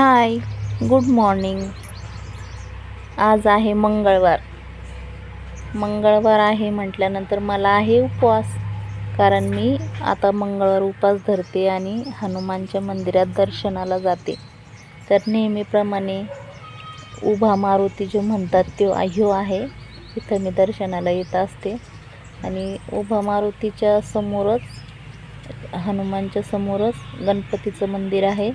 Hi good morning. आज आहे मंगळवार. मंगळवार आहे म्हटल्यानंतर मला आहे उपवास. कारण मी आता मंगळवार उपवास धरते आणि हनुमानच्या मंदिरात दर्शनाला जाते. तर नेहमीप्रमाणे उभा मारुती जो म्हणतात तो ह्यो आहे तिथं मी दर्शनाला येत असते. आणि उभा मारुतीच्या समोरच हनुमानच्या समोरच गणपतीचं मंदिर आहे.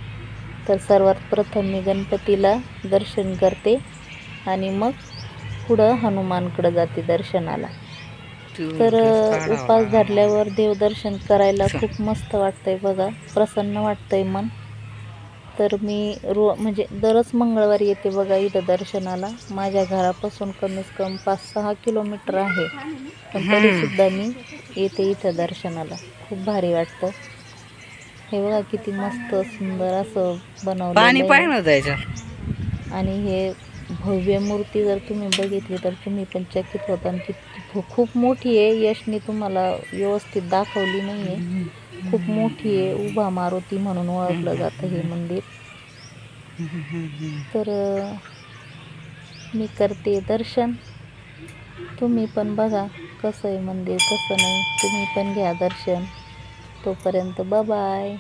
तर सर्वात प्रथम मी गणपतीला दर्शन करते आणि मग पुढं हनुमानकडं जाते दर्शनाला. तर उपास धरल्यावर देवदर्शन करायला खूप मस्त वाटतंय बघा प्रसन्न वाटतंय मन. तर मी रो म्हणजे दरच मंगळवारी येते बघा इथं दर्शनाला. माझ्या घरापासून कमीत कमी पाच सहा किलोमीटर आहे. पण तरीसुद्धा मी येते इथं दर्शनाला. खूप भारी वाटतं. हे बघा किती मस्त सुंदर असं पाणी बनवलं पाहिजे होतं याच्यात आणि हे भव्य मूर्ती जर तुम्ही बघितली तर तुम्ही पण चकित होता आणि ती खूप मोठी आहे. यशने तुम्हाला व्यवस्थित दाखवली नाही आहे खूप मोठी आहे. उभा मारुती म्हणून ओळखलं जातं हे मंदिर. तर मी करते दर्शन. तुम्ही पण बघा कसं आहे मंदिर कसं नाही. तुम्ही पण घ्या दर्शन. तो परंतु bye bye